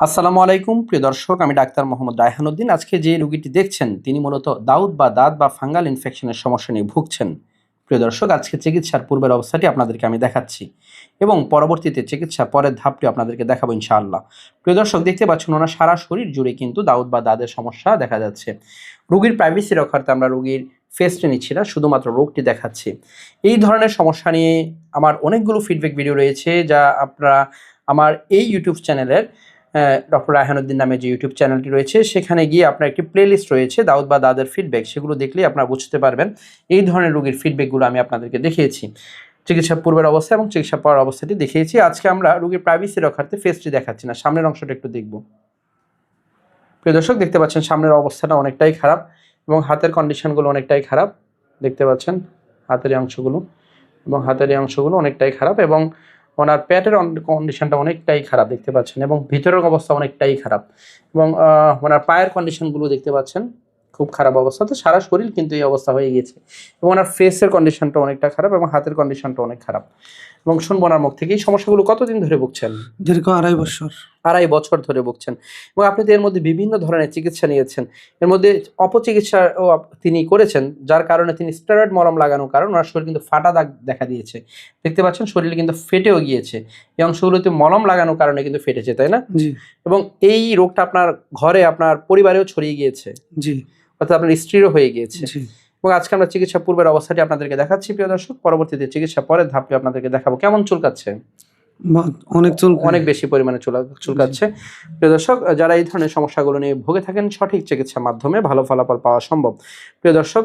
আসসালামু আলাইকুম, প্রিয় দর্শক, আমি ডাক্তার মোহাম্মদ রায়হানুদ্দিন। আজকে যে রুগীটি দেখছেন, তিনি মূলত দাউদ বা দাঁত বা ফাঙ্গাল ইনফেকশনের সমস্যা নিয়ে ভুগছেন। প্রিয় দর্শক, আজকে চিকিৎসার পূর্বের অবস্থাটি আপনাদেরকে আমি দেখাচ্ছি এবং পরবর্তীতে চিকিৎসা পরের ধাপটি আপনাদেরকে দেখাবো ইনশাআল্লাহ। প্রিয় দর্শক, দেখতে পাচ্ছেন ওনার সারা শরীর জুড়ে কিন্তু দাউদ বা দাঁতের সমস্যা দেখা যাচ্ছে। রুগীর প্রাইভেসি রক্ষার্থে আমরা রুগীর ফেসটি নিচ্ছি না, শুধুমাত্র রোগটি দেখাচ্ছি। এই ধরনের সমস্যা নিয়ে আমার অনেকগুলো ফিডব্যাক ভিডিও রয়েছে, যা আপনারা আমার এই ইউটিউব চ্যানেলের ডক্টর রায়হানুদ্দিন নামে যে ইউটিউব চ্যানেলটি রয়েছে, সেখানে গিয়ে আপনার একটি প্লেলিস্ট রয়েছে, দাউদ বা দাদের ফিডব্যাক সেগুলো দেখলেই আপনারা বুঝতে পারবেন, এই ধরনের রোগীর ফিডব্যাকগুলো আমি আপনাদেরকে দেখিয়েছি। চিকিৎসা পূর্বের অবস্থা এবং চিকিৎসা পরের অবস্থাটি দেখিয়েছি। আজকে আমরা রোগীর প্রাইভেসি রক্ষার্থে ফেসটি দেখাচ্ছি না, সামনের অংশটা একটু দেখব। প্রিয় দর্শক, দেখতে পাচ্ছেন সামনের অবস্থাটা অনেকটাই খারাপ এবং হাতের কন্ডিশনগুলো অনেকটাই খারাপ। দেখতে পাচ্ছেন হাতের অংশগুলো এবং হাতের অংশগুলো অনেকটাই খারাপ এবং ওনার পেটের কন্ডিশনটা অনেকটাই খারাপ দেখতে পাচ্ছেন এবং ভিতরের অবস্থা অনেকটাই খারাপ এবং ওনার পায়ের কন্ডিশনগুলো দেখতে পাচ্ছেন, খুব খারাপ অবস্থা। তো সারা শরীর কিন্তু এই অবস্থা হয়ে গিয়েছে এবং ওনার ফেসের কন্ডিশনটা অনেকটা খারাপ এবং হাতের কন্ডিশনটা অনেক খারাপ। এবং শুনব ওনার মুখ থেকে, এই সমস্যাগুলো কতদিন ধরে ভুগছেন? দীর্ঘ আড়াই বছর। আড়াই বছর ধরে ভুগছেন। এবং আপনি তো এর মধ্যে বিভিন্ন ধরনের চিকিৎসা নিয়েছেন। এর মধ্যে অপচিকিৎসাও তিনি করেছেন যার কারণে তিনি স্টেরয়েড মলম লাগানোর কারণে ওনার শরীর কিন্তু ফাটা দাগ দেখা দিয়েছে। দেখতে পাচ্ছেন শরীরে কিন্তু ফেটেও গিয়েছে। এই অংশগুলোতে মলম লাগানোর কারণে কিন্তু ফেটেছে তাই না? জি। এবং এই রোগটা আপনার ঘরে আপনার পরিবারেও ছড়িয়ে গিয়েছে। জি। অর্থাৎ আপনার স্ত্রীরও হয়ে গিয়েছে। এবং আজকে আমরা চিকিৎসা পূর্বের অবস্থাটি আপনাদেরকে দেখাচ্ছি প্রিয় দর্শক। পরবর্তীতে চিকিৎসা পরের ধাপটি আপনাদেরকে দেখাবো। কেমন চুলকাচ্ছে? অনেক চুল অনেক বেশি পরিমাণে চুলা, চুলকাচ্ছে। প্রিয় দর্শক, যারা এই ধরনের সমস্যাগুলো নিয়ে ভুগে থাকেন, সঠিক চিকিৎসার মাধ্যমে ভালো ফলাফল পাওয়া সম্ভব। প্রিয় দর্শক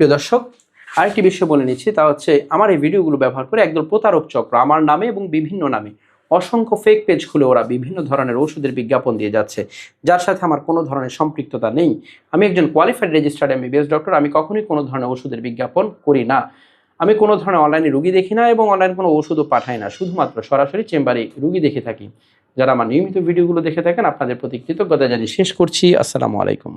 প্রিয় দর্শক, আরেকটি বিষয় বলে নিচ্ছি, তা হচ্ছে আমার এই ভিডিওগুলো ব্যবহার করে একদল প্রতারক চক্র, আমার নামে এবং বিভিন্ন নামে অসংখ্য ফেক পেজ খুলে ওরা বিভিন্ন ধরনের ওষুধের বিজ্ঞাপন দিয়ে যাচ্ছে, যার সাথে আমার কোনো ধরনের সম্পৃক্ততা নেই। আমি একজন কোয়ালিফাইড রেজিস্টার্ড এমবিবিএস ডক্টর আমি কখনোই কোনো ধরনের ওষুধের বিজ্ঞাপন করি না। আমি কোনো ধরনের অনলাইনে রুগী দেখি না এবং অনলাইন কোনো ওষুধও পাঠাই না, শুধুমাত্র সরাসরি চেম্বারে রুগী দেখে থাকি। যারা আমার নিয়মিত ভিডিওগুলো দেখে থাকেন, আপনাদের প্রতি কৃতজ্ঞতা জানিয়ে শেষ করছি। আসসালামু আলাইকুম।